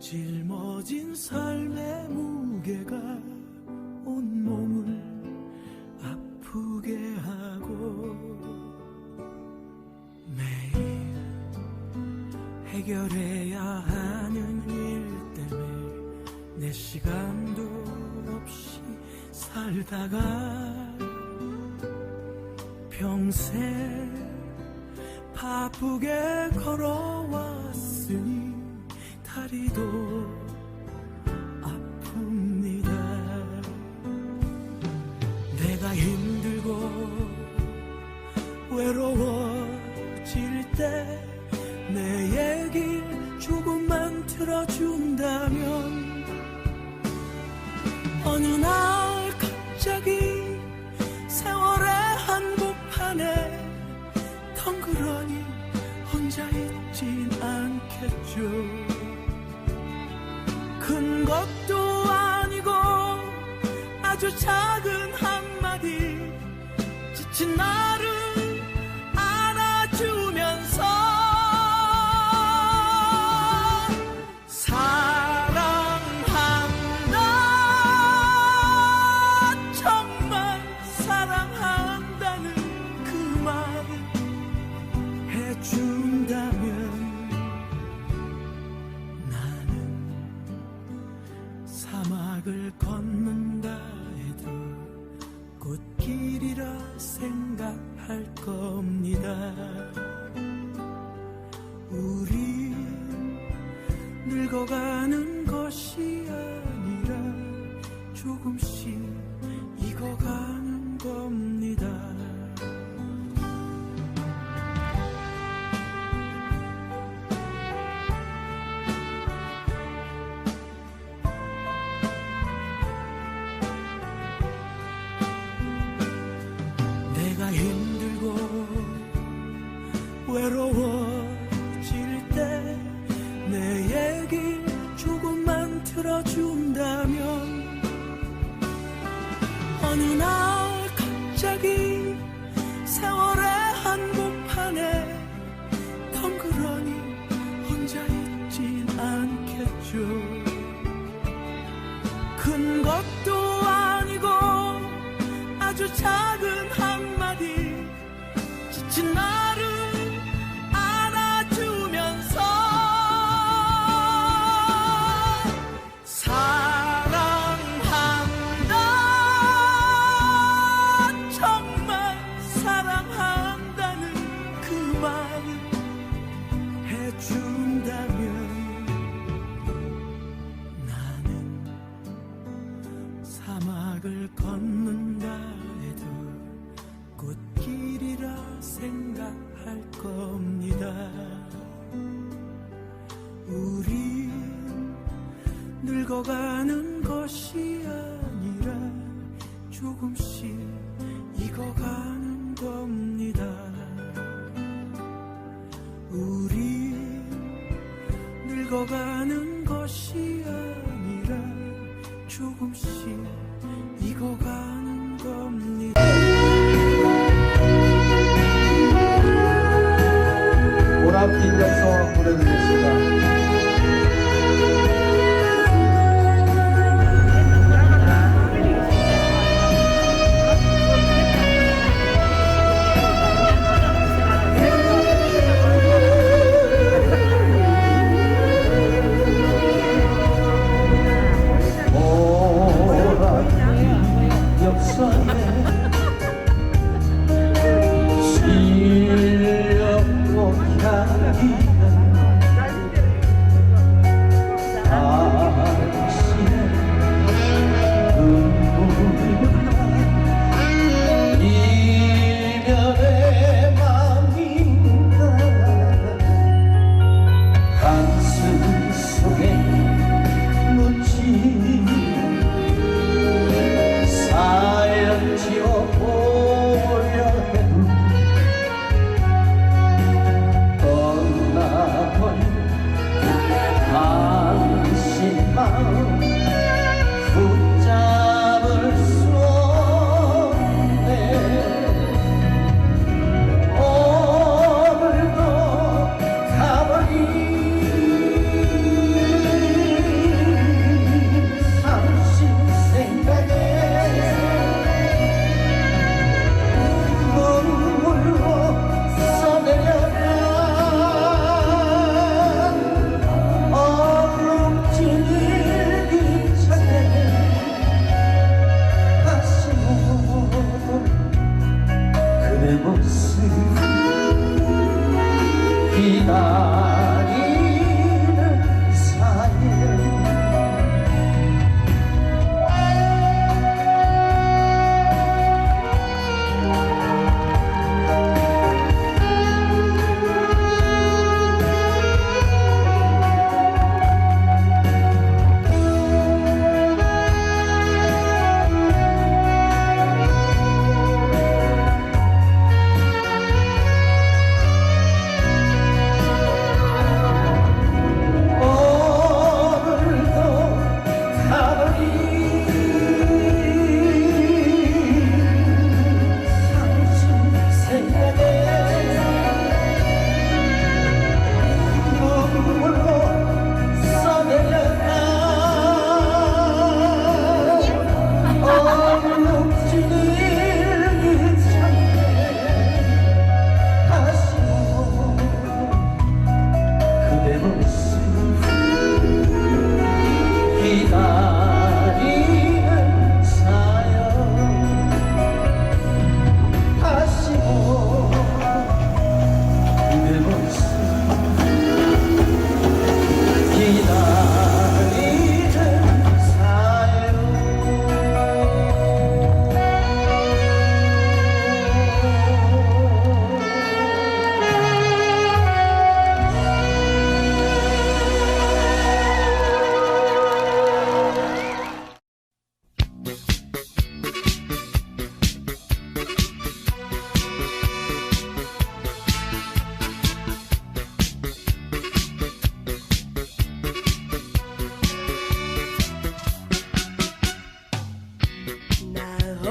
짊어진 삶 살다가 평생 바쁘게 걸어왔으니 다리도 것도 아니고 아주 작은 한마디 지친 나를 안아주면서 사랑한다. 정말 사랑한다 늙어가는 것이 아니라 조금씩 익어가는 겁니다. 내가 힘들고 외로워 않겠죠 큰 것도 아니고 아주 작은 늙어가는 것이 아니라 조금씩 익어가는 겁니다. 우리 늙어가는 것이 아니라 조금씩 익어가는 겁니다. 보람긴 역성 보내드리겠습니다. 啊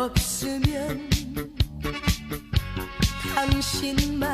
없으면 당신 마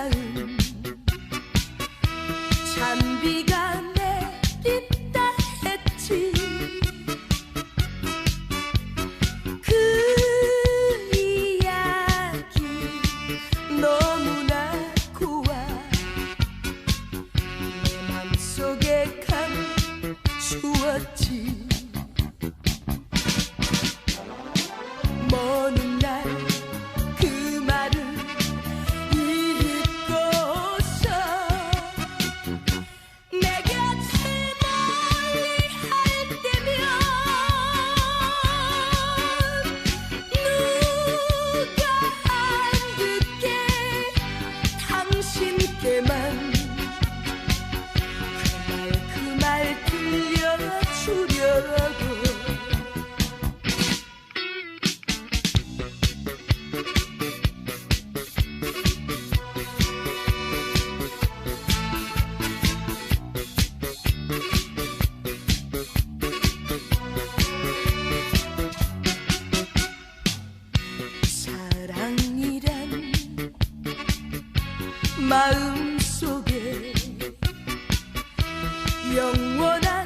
用我的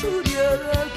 Chút.